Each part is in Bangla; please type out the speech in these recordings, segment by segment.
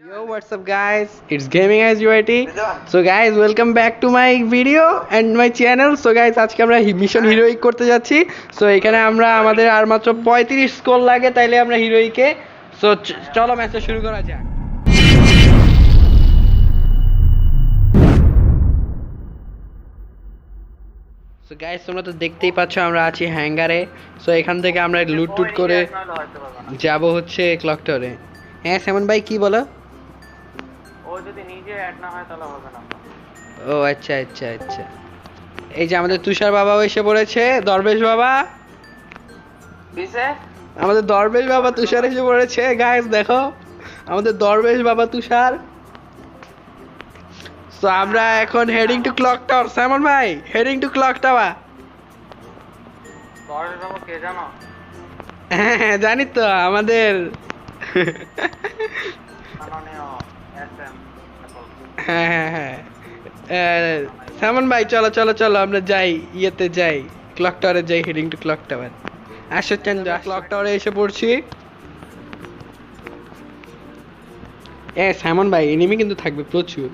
Yo, what's up, guys? It's Gaming as UIT. So, guys, welcome back to my video and my channel. So, guys, আজকে আমরা মিশন হিরোইক করতে যাচ্ছি। সো এখানে আমরা আমাদের আর মাত্র পঁয়ত্রিশ স্কোর লাগে তাইলে আমরা হিরোইকে সো চলো ম্যাচটা শুরু করা যাক। সো গাইস তোমরা তো দেখতেই পাচ্ছ আমরা আছি হ্যাঙ্গারে সো এখান থেকে আমরা লুট টুট করে যাব হচ্ছে ক্লক টাওয়ারে হ্যাঁ সেমন ভাই কি বলো? ও আচ্ছা আচ্ছা আচ্ছা। এই যে আমাদের তুষার বাবাও এসে পড়েছে, দরবেশ বাবা। আমাদের দরবেশ বাবা তুষার এসে পড়েছে গাইস দেখো। আমাদের দরবেশ বাবা তুষার। তো আমরা এখন হেডিং টু ক্লক টাওয়ার স্যামন ভাই হেডিং টু ক্লক টাওয়ার বাবু হ্যাঁ হ্যাঁ জানি তো আমাদের হ্যাঁ হ্যাঁ হ্যাঁ। আহ, ভাই চলো চলো চলো আমরা যাই ইয়েতে যাই ক্লক টাওয়ারে যাই হেডিং টু ক্লক টাওয়ার আসো চন্দ্র ক্লক টাওয়ারে এসে পড়ছি। এ স্যামন ভাই এনিমি কিন্তু থাকবে প্রচুর।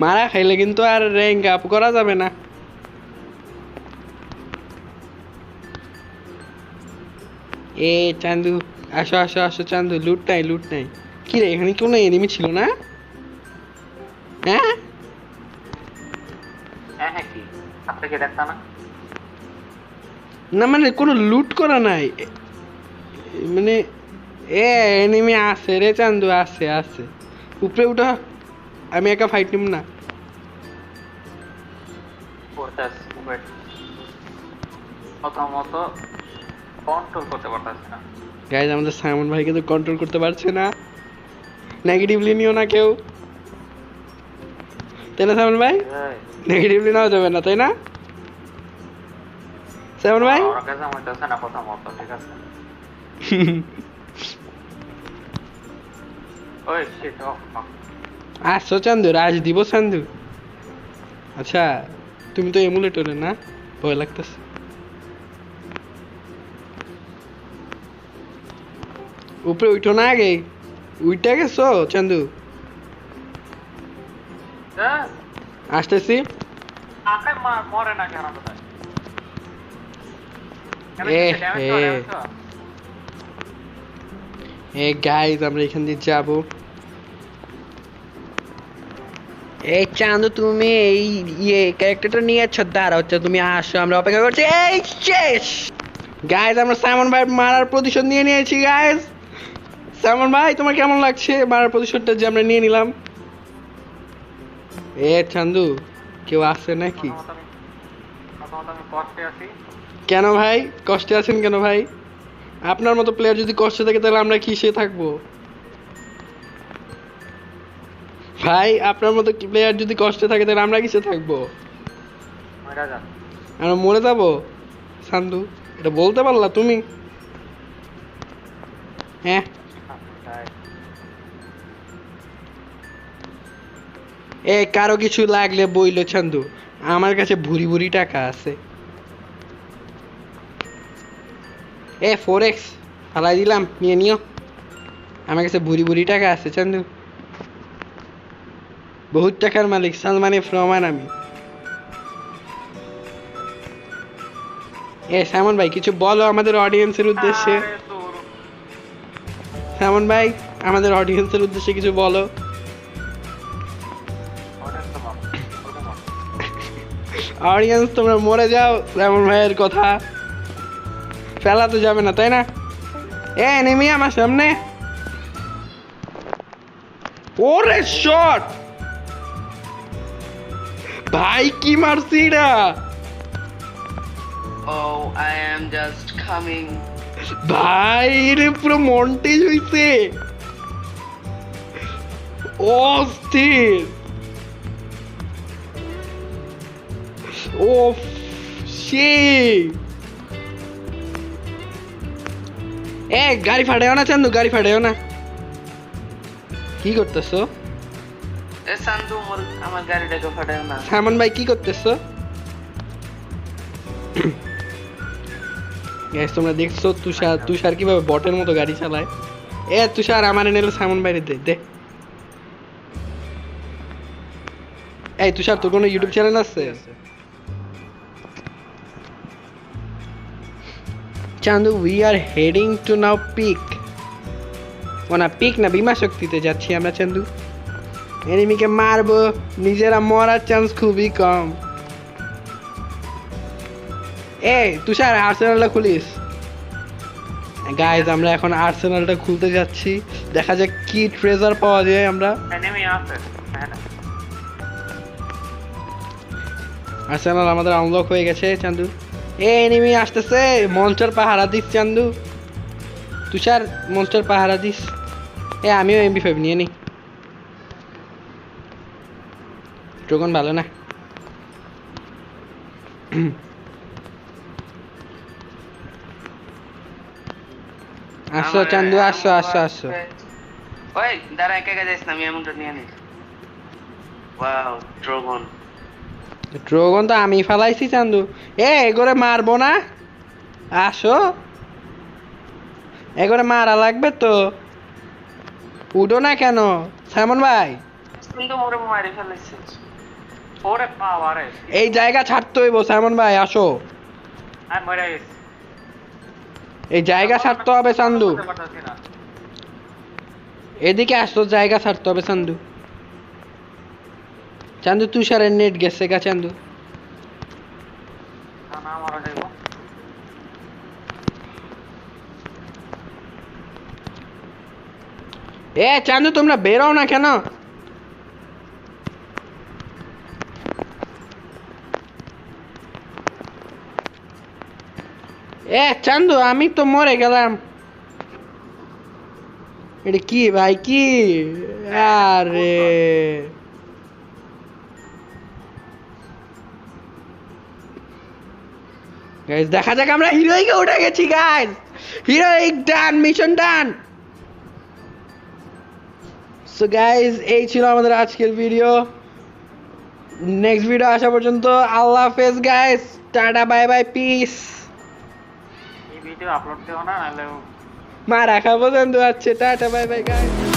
মারা খাইলে কিন্তু আর র্যাঙ্ক আপ করা যাবে না। এ চান্দু আসো আসো আসো চান্দু লুট নাই লুট নাই। কি রে এখানে কোনো এনিমি ছিল না? আপনি কি দেখতা না। না মানে কোনো লুট করা নাই। মানে এ এনিমি আছে রে চান্দু আছে আছে। উপরে উঠা আমি একা ফাইট নিব না। প্রথমত কন্ট্রোল করতে পারতাছি না। গাইজ আমাদের সাইমন ভাইকে তো কন্ট্রোল করতে পারছে না। নেগেটিভলি নিও না কেউ। তাই না সাইমন ভাই? নেগেটিভলি নাও যাবে না তাই না? সাইমন ভাই আমার কাছে হইতেছে না প্রথমত ঠিক আছে ওই শিট ও আসছো চান্দু রাজ দিব চান্দু আচ্ছা তুমি তো এমুলেটরে না ভয় লাগতেছে উপরে উঠো না আগে উইটা গেছো চান্দু আসতেছি মরে না কেন এ, এ। এ গাইজ আমরা এখান দিয়ে যাব। এই চান্দু তুমি এই ইয়ে ক্যারেক্টারটা নিয়ে তুমি আসো আমরা অপেক্ষা করছি। এই শেষ! গাইজ আমরা সামন ভাই মারার প্রতিশোধ নিয়ে নিয়েছি গাইজ সামন ভাই তোমার কেমন লাগছে মারার প্রতিশোধটা যে আমরা নিয়ে নিলাম? এ চান্দু কেউ আসে নাকি? আছি। কেন ভাই? কষ্টে আছেন কেন ভাই? আপনার মতো প্লেয়ার যদি কষ্টে থাকে তাহলে আমরা কিসে থাকব? ভাই, আপনার মতো প্লেয়ার যদি কষ্টে থাকে তাহলে আমরা কিসে থাকব? আমরা মরে যাব? সান্দু, এটা বলতে পারলা তুমি? হ্যাঁ। এ, কারও কিছু লাগলে বইলো চান্দু আমার কাছে ভুরি ভুরি টাকা আছে। এ ফোর এক্স ফালাই দিলাম নিয়ে নিও। আমার কাছে বুড়ি বুড়ি টাকা আছে চান্দু। বহুত টাকার মালিক সালমানে ফ্রমান আমি। এ সামন ভাই কিছু বলো আমাদের অডিয়েন্সের উদ্দেশ্যে। সামন ভাই আমাদের অডিয়েন্সের উদ্দেশ্যে কিছু বলো। অডিয়েন্স তোমরা মরে যাও রামন ভাইয়ের কথা। ফেলা তো যাবে না তাই না? এ নেমি আমার সামনে। ওরে শট! ভাই কি মারছি এটা Oh, I am just coming. ভাই রে পুরো মন্টেজ হইছে। অস্থির। ও সে এ গাড়ি ফাটাইও না চান্দু গাড়ি ফাটাইও না। কি করতেছো? চান্দু আমার গাড়িটাকে ফাটাইও না। সামান ভাই কি করতেছো? গ্যাস তোমরা দেখছ তুষার আচ্ছা। তুষার কীভাবে বটের মতো গাড়ি চালায়? এ তুষার আমার নিলে সামন ভাই দে দে। এই তুষার তোর কোনো ইউটিউব চ্যানেল আছে। Chandu we are heading to now peak ও না পিক না বিমা শক্তিতে যাচ্ছি আমরা চান্দু। এনিমিকে মারবো নিজেরা মরার চান্স খুবই কম। এ তুষার আর্সেনালটা খুলিস। গাইজ আমরা এখন আর্সেনালটা খুলতে যাচ্ছি। দেখা যাক কি ট্রেজার পাওয়া যায় আমরা। আর্সেনাল আমাদের আনলক হয়ে গেছে চান্দু। এ এনিমি আসতেছে মনস্টার পাহারা দিস চান্দু। তুষার মনস্টার পাহারা দিস। এ আমিও এমবি ফাইভ নিয়ে নিই। ড্রোগন ভালো না। আসো চান্দু আসো আসো আসো। ওই দাঁড়া একা একা যাইস না আমি এমনটা নিয়ে নিই। Wow dragon. ড্রোগন তো আমি ফালাইছি চান্দু। এ এগোরে মারবো না। আসো। এগোরে মারা লাগবে তো। উঠো না কেন? সামন ভাই। এই জায়গা ছাড়তে হইব সামন ভাই আসো। এই জায়গা ছাড়তে হবে চান্দু। এদিকে আসতো জায়গা ছাড়তে হবে চান্দু। চান্দু তুষারের নেট গেছে গা চান্দু। এ চান্দু, তোমরা বেরো না কেন? এ চান্দু, আমি তো মরে গেলাম। এটা কি ভাই, কি? আরে। গাইস দেখা যাক আমরা হিরোইকে উঠে গেছি guys heroic done mission done so guys এই ছিল আমাদের আজকের ভিডিও নেক্সট ভিডিও আসা পর্যন্ত আল্লাহ হাফেজ guys tata bye bye peace এই ভিডিও আপলোড দিও না নাহলে মা রাখা পর্যন্ত আছে টাটা বাই বাই গাইস